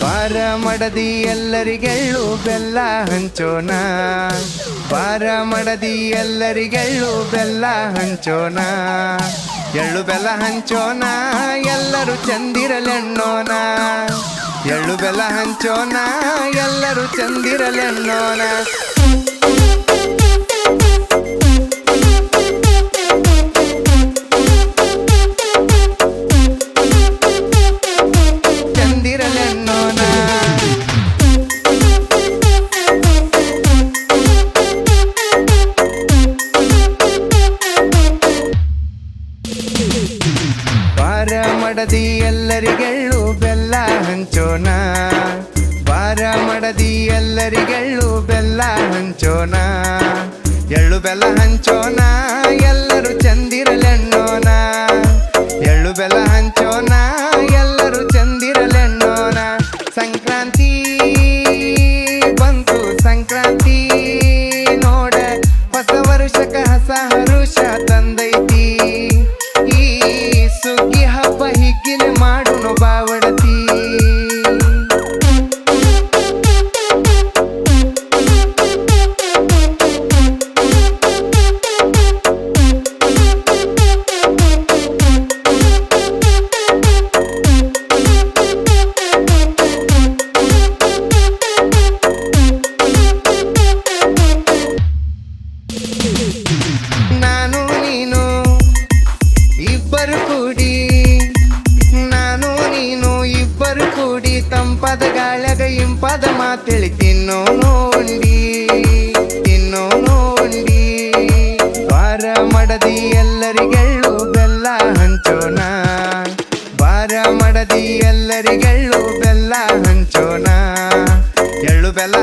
ಬಾರ ಮಡದಿ ಎಲ್ಲರಿಗೆಳ್ಳು ಬೆಲ್ಲ ಹಂಚೋಣ. ಬಾರ ಮಡದಿ ಎಲ್ಲರಿಗೆಳ್ಳು ಬೆಲ್ಲ ಹಂಚೋಣ. ಎಳ್ಳು ಬೆಲ್ಲ ಹಂಚೋಣ, ಎಲ್ಲರೂ ಚಂದಿರಲೆಣ್ಣೋಣ. ಎಳ್ಳು ಬೆಲ್ಲ ಹಂಚೋಣ, ಎಲ್ಲರೂ ಚಂದಿರಲೆಣ್ಣೋಣ. ಬಾರ ಮಡದಿ ಎಲ್ಲರಿಗೆಳ್ಳು ಬೆಲ್ಲ ಹಂಚೋಣ. ಬಾರ ಮಡದಿ ಎಲ್ಲರಿಗೆಳ್ಳು ಬೆಲ್ಲ ಹಂಚೋಣ. ಎಳ್ಳು ಬೆಲ್ಲ ಹಂಚೋಣ. ಇಂಪಾದ ಗಾಳ್ಯಾಗ ಇಂಪಾದ ಮಾತೇಳಿ. ತಿನ್ನೋ ನೋಡಿ ತಿನ್ನೋ ನೋಡಿ. ವಾರ ಮಡದಿ ಎಲ್ಲರಿಗೆಳ್ಳು ಬೆಲ್ಲ ಹಂಚೋಣ. ವಾರ ಮಡದಿ ಎಲ್ಲರಿಗೆಳ್ಳು ಬೆಲ್ಲ ಹಂಚೋಣ. ಎಳ್ಳು ಬೆಲ್ಲ